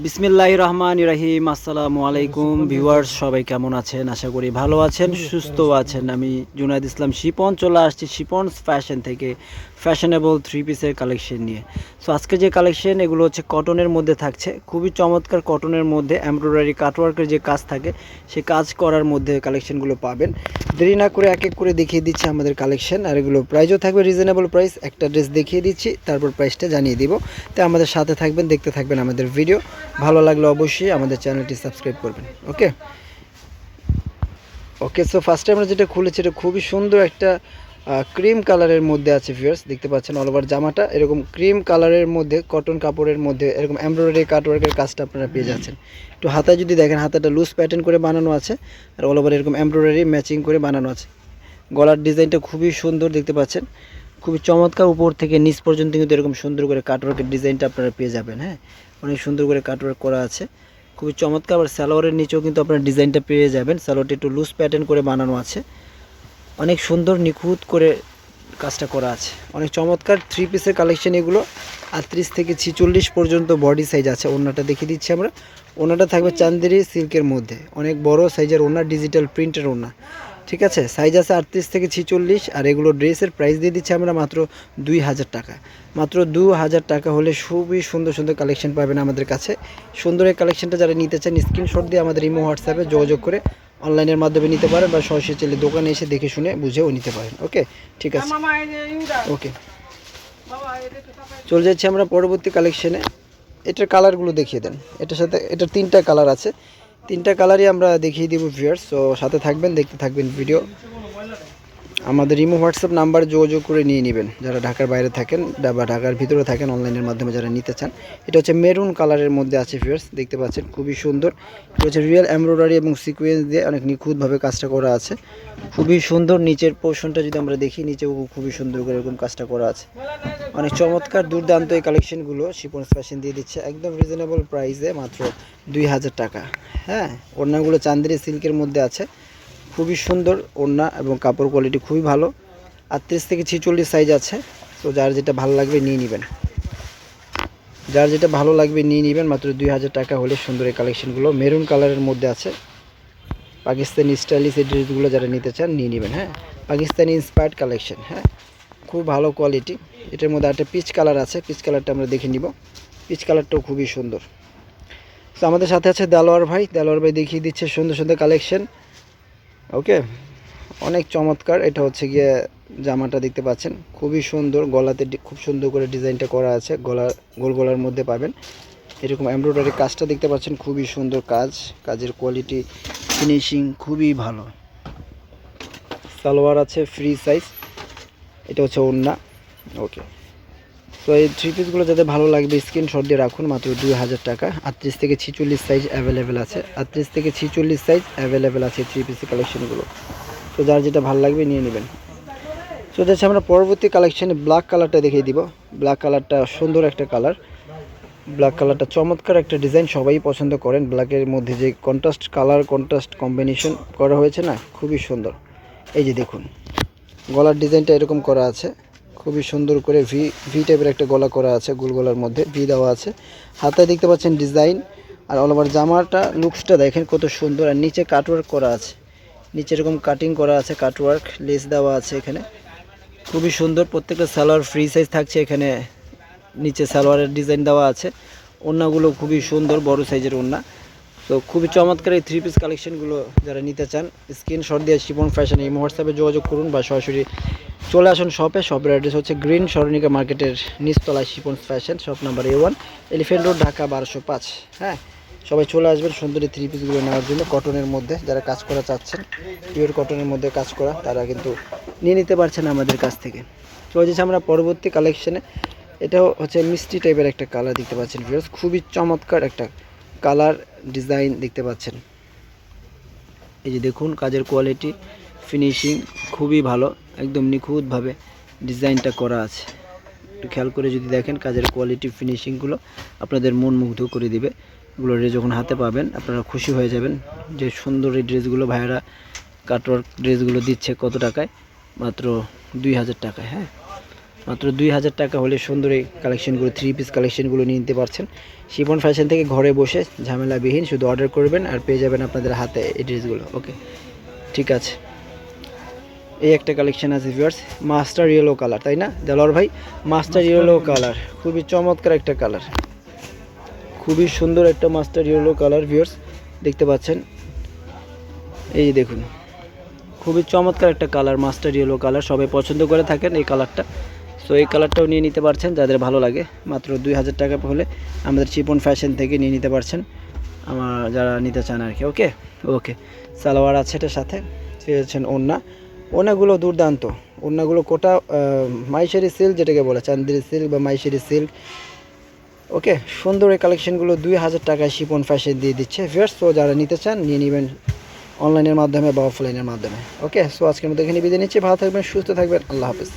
বিসমিল্লাহ রহমান ইরাহিম আসসালামু আলাইকুম, ভিউয়ার্স, সবাই কেমন আছেন? আশা করি ভালো আছেন, সুস্থ আছেন। আমি জুনায়দ ইসলাম শিপন, চলে আসছি শিপনস ফ্যাশন থেকে। ফ্যাশনেবল থ্রি পিসের কালেকশন নিয়ে। সো আজকে যে কালেকশন এগুলো হচ্ছে কটনের মধ্যে থাকছে। খুবই চমৎকার কটনের মধ্যে এমব্রয়ডারি কাটওয়ার্কের যে কাজ থাকে, সে কাজ করার মধ্যে কালেকশনগুলো পাবেন। দেরি না করে এক এক করে দেখিয়ে দিচ্ছি আমাদের কালেকশন আর এগুলো প্রাইসও থাকবে রিজনেবল প্রাইস একটা ড্রেস দেখিয়ে দিচ্ছি, তারপর প্রাইসটা জানিয়ে দিব। তো আমাদের সাথে থাকবেন, দেখতে থাকবেন আমাদের ভিডিও ভালো লাগলে অবশ্যই আমাদের চ্যানেলটি সাবস্ক্রাইব করবেন। ওকে ওকে সো ফার্স্টে আমরা যেটা খুলেছি, এটা খুবই সুন্দর একটা ক্রিম কালারের মধ্যে আছে ফিয়ার্স দেখতে পাচ্ছেন অল ওভার জামাটা। এরকম ক্রিম কালারের মধ্যে কটন কাপড়ের মধ্যে, এরকম এমব্রয়ডারি কাটওয়ার্কের কাজটা আপনারা পেয়ে যাচ্ছেন। একটু হাতায় যদি দেখেন, হাতাটা লুজ প্যাটার্ন করে বানানো আছে, আর অল ওভার এরকম এমব্রয়ডারি ম্যাচিং করে বানানো আছে। গলার ডিজাইনটা খুবই সুন্দর, দেখতে পাচ্ছেন। খুবই চমৎকার উপর থেকে নিচ পর্যন্ত কিন্তু এরকম সুন্দর করে কাটওয়ার্কের ডিজাইনটা আপনারা পেয়ে যাবেন হ্যাঁ? অনেক সুন্দর করে কাটওয়ার্ক করা আছে। খুবই চমৎকার, আবার সালোয়ারের নিচেও কিন্তু আপনারা ডিজাইনটা পেয়ে যাবেন। সালোয়ারটা একটু লুজ প্যাটার্ন করে বানানো আছে। অনেক সুন্দর, নিখুঁত করে কাজটা করা আছে। অনেক চমৎকার থ্রি পিসের কালেকশন এগুলো। আটত্রিশ থেকে ছিচল্লিশ পর্যন্ত বডি সাইজ আছে। ওনাটা দেখিয়ে দিচ্ছি আমরা। ওনাটা থাকবে চান্দেরি সিল্কের মধ্যে। অনেক বড় সাইজের ওনা ডিজিটাল প্রিন্টের ওনা ঠিক আছে? সাইজ আছে আটত্রিশ থেকে ছিচল্লিশ আর এগুলো ড্রেসের প্রাইস দিয়ে দিচ্ছি আমরা মাত্র দুই হাজার টাকা। মাত্র দু হাজার টাকা হলে খুবই সুন্দর সুন্দর কালেকশন পাবেন আমাদের কাছে। সুন্দর এই কালেকশনটা যারা নিতে চান স্ক্রিনশট দিয়ে আমাদের ইমো হোয়াটসঅ্যাপে যোগাযোগ করে অনলাইনের মাধ্যমে নিতে পারেন বা সরাসরি চাইলে দোকানে এসে দেখে শুনে বুঝেও নিতে পারেন। ওকে? ঠিক আছে। ওকে। চলে যাচ্ছি আমরা পরবর্তী কালেকশনে এটার কালারগুলো দেখিয়ে দেন। এটার সাথে এটার তিনটা কালার আছে। তিনটা কালারই আমরা দেখিয়ে দিব ভিউয়ার্স তো সাথে থাকবেন দেখতে থাকবেন ভিডিও আমাদের ইমো হোয়াটসঅ্যাপ নাম্বার যোগাযোগ করে নিয়ে নেবেন। যারা ঢাকার বাইরে থাকেন বা ঢাকার ভিতরে থাকেন অনলাইনের মাধ্যমে যারা নিতে চান, এটা হচ্ছে মেরুন কালারের মধ্যে আছে ফিয়ার্স দেখতে পাচ্ছেন খুবই সুন্দর। এটা হচ্ছে রিয়েল এমব্রয়ডারি এবং সিকোয়েন্স দিয়ে অনেক নিখুঁতভাবে কাজটা করা আছে। খুবই সুন্দর নিচের পোর্শনটা যদি আমরা দেখি নিচেও খুবই সুন্দর করে এরকম কাজটা করা আছে। অনেক চমৎকার দুর্দান্ত এই কালেকশনগুলো শিপন্স ফ্যাশন দিয়ে দিচ্ছে, একদম রিজনেবল প্রাইসে মাত্র দুই হাজার টাকা। হ্যাঁ ওড়নাগুলো চান্দেরি সিল্কের মধ্যে আছে। খুবই সুন্দর ওড়না এবং কাপড় কোয়ালিটি খুবই ভালো। আটত্রিশ থেকে ছিচল্লিশ সাইজ আছে, তো যার যেটা ভালো লাগবে নিয়ে নেবেন। যার যেটা ভালো লাগবে নিয়ে নেবেন, মাত্র দুই হাজার টাকা হলে সুন্দর এই কালেকশনগুলো মেরুন কালারের মধ্যে আছে। পাকিস্তানি স্টাইলিশ এই ড্রেসগুলো যারা নিতে চান, নিয়ে নেবেন হ্যাঁ? পাকিস্তানি ইন্সপায়ার্ড কালেকশন হ্যাঁ? খুব ভালো কোয়ালিটি এটার মধ্যে একটা পিচ কালার আছে। পিচ কালারটা আমরা দেখে নিব। পিচ কালারটাও খুবই সুন্দর। তো আমাদের সাথে আছে দেলোয়ার ভাই। দেলোয়ার ভাই দেখিয়ে দিচ্ছে সুন্দর সুন্দর কালেকশন ওকে অনেক চমৎকার। এটা হচ্ছে গিয়ে জামাটা দেখতে পাচ্ছেন। খুবই সুন্দর। গলাতে খুব সুন্দর করে ডিজাইনটা করা আছে। গলা গোল গলার মধ্যে পাবেন। এরকম এমব্রয়ডারি কাজটা দেখতে পাচ্ছেন। খুবই সুন্দর কাজ। কাজের কোয়ালিটি ফিনিশিং খুবই ভালো। সালোয়ার আছে ফ্রি সাইজ এটা হচ্ছে ওড়না। ওকে তো এই থ্রি পিসগুলো যাতে ভালো লাগবে স্ক্রিনশট দিয়ে রাখুন, মাত্র দুই হাজার টাকা। আটত্রিশ থেকে ছিচল্লিশ সাইজ অ্যাভেলেবেল আছে। আটত্রিশ থেকে ছিচল্লিশ সাইজ অ্যাভেলেবেল আছে থ্রি পিসের কালেকশনগুলো তো যার যেটা ভালো লাগবে নিয়ে নেবেন। তো যাচ্ছে আমরা পরবর্তী কালেকশনে ব্ল্যাক কালারটা দেখিয়ে দিব। ব্ল্যাক কালারটা সুন্দর একটা কালার ব্ল্যাক কালারটা চমৎকার একটা ডিজাইন সবাই পছন্দ করেন। ব্ল্যাকের মধ্যে যে কন্ট্রাস্ট কালার কন্ট্রাস্ট কম্বিনেশন করা হয়েছে না, খুবই সুন্দর। এই যে দেখুন, গলার ডিজাইনটা এরকম করা আছে। খুবই সুন্দর করে ভি ভি টাইপের একটা গলা করা আছে, গোল গলার মধ্যে ভি দেওয়া আছে। হাতে দেখতে পাচ্ছেন ডিজাইন আর অল ওভার জামাটা লুকসটা দেখেন কত সুন্দর, আর নিচে কাটওয়ার্ক করা আছে। নিচে এরকম কাটিং করা আছে কাটওয়ার্ক লেস দেওয়া আছে এখানে। খুবই সুন্দর, প্রত্যেকটা সালোয়ার ফ্রি সাইজ থাকছে এখানে। নিচে সালোয়ারের ডিজাইন দেওয়া আছে। ওড়নাগুলো খুবই সুন্দর, বড় সাইজের ওড়না। তো খুবই চমৎকার এই থ্রি পিস কালেকশনগুলো যারা নিতে চান স্ক্রিন স্ক্রিনশট দিয়ে শিপন ফ্যাশন এই হোয়াটসঅ্যাপে যোগাযোগ করুন বা সরাসরি চলে আসুন শপে শপের অ্যাড্রেস হচ্ছে গ্রিন সরণিকা মার্কেটের নিচতলায় Shipon fashion shop number A one Elephant Road Dhaka বারোশো পাঁচ। হ্যাঁ সবাই চলে আসবেন সুন্দরী থ্রি পিসগুলো নেওয়ার জন্য। কটনের মধ্যে যারা কাজ করা চাচ্ছেন পিওর কটনের মধ্যে কাজ করা, তারা কিন্তু নিয়ে নিতে পারছেন আমাদের কাছ থেকে। চলে যাচ্ছে আমরা পরবর্তী কালেকশনে এটাও হচ্ছে মিষ্টি টাইপের একটা কালার দেখতে পাচ্ছেন ভিউয়ার্স খুবই চমৎকার একটা কালার ডিজাইন দেখতে পাচ্ছেন। এই যে দেখুন, কাজের কোয়ালিটি ফিনিশিং খুবই ভালো, একদম নিখুঁতভাবে ডিজাইনটা করা আছে। একটু খেয়াল করে যদি দেখেন, কাজের কোয়ালিটি ফিনিশিংগুলো আপনাদের মন মুগ্ধ করে দিবে। এগুলো রে যখন হাতে পাবেন, আপনারা খুশি হয়ে যাবেন যে সুন্দর এই ড্রেসগুলো ভাইয়েরা কাটওয়ার্ক ড্রেসগুলো দিচ্ছে কত টাকায়? মাত্র দুই হাজার টাকায় হ্যাঁ? মাত্র দুই হাজার টাকা হলে সুন্দর এই কালেকশনগুলো থ্রি পিস কালেকশনগুলো নিয়ে নিতে পারছেন। শিবন ফ্যাশন থেকে ঘরে বসে ঝামেলাবিহীন শুধু অর্ডার করবেন আর পেয়ে যাবেন আপনাদের হাতে এই ড্রেসগুলো ওকে ঠিক আছে। এই একটা কালেকশন আছে ভিউয়ার্স মাস্টার ইয়েলো কালার তাই না? দেলোয়ার ভাই মাস্টার ইয়েলো কালার খুবই চমৎকার একটা কালার খুবই সুন্দর একটা মাস্টার ইয়েলো কালার ভিউয়ার্স দেখতে পাচ্ছেন? এই দেখুন খুবই চমৎকার একটা কালার মাস্টার ইয়েলো কালার সবাই পছন্দ করে থাকেন এই কালারটা সো এই কালারটাও নিয়ে নিতে পারছেন, যাদের ভালো লাগে। মাত্র দুই হাজার টাকা হলে আমাদের চিপন ফ্যাশন থেকে নিয়ে নিতে পারছেন। আমার যারা নিতে চান আর কি ওকে ওকে সালোয়ার আছে এটার সাথে পেয়েছেন ওন্না ওনাগুলো দুর্দান্ত। ওনাগুলো কোটা মাইশেরি সিল্ক যেটাকে বলে, চান্দিরি সিল্ক বা মাইশেরি সিল্ক ওকে সুন্দর এই কালেকশনগুলো দুই হাজার টাকায় শিপন ফ্যাশন দিয়ে দিচ্ছে। ভিউয়ার্স তো যারা নিতে চান, নিয়ে নেবেন অনলাইনের মাধ্যমে বা অফলাইনের মাধ্যমে। ওকে সো আজকের মধ্যে এখানে বিদায় নিচ্ছি। ভালো থাকবেন, সুস্থ থাকবেন। আল্লাহ হাফিজ।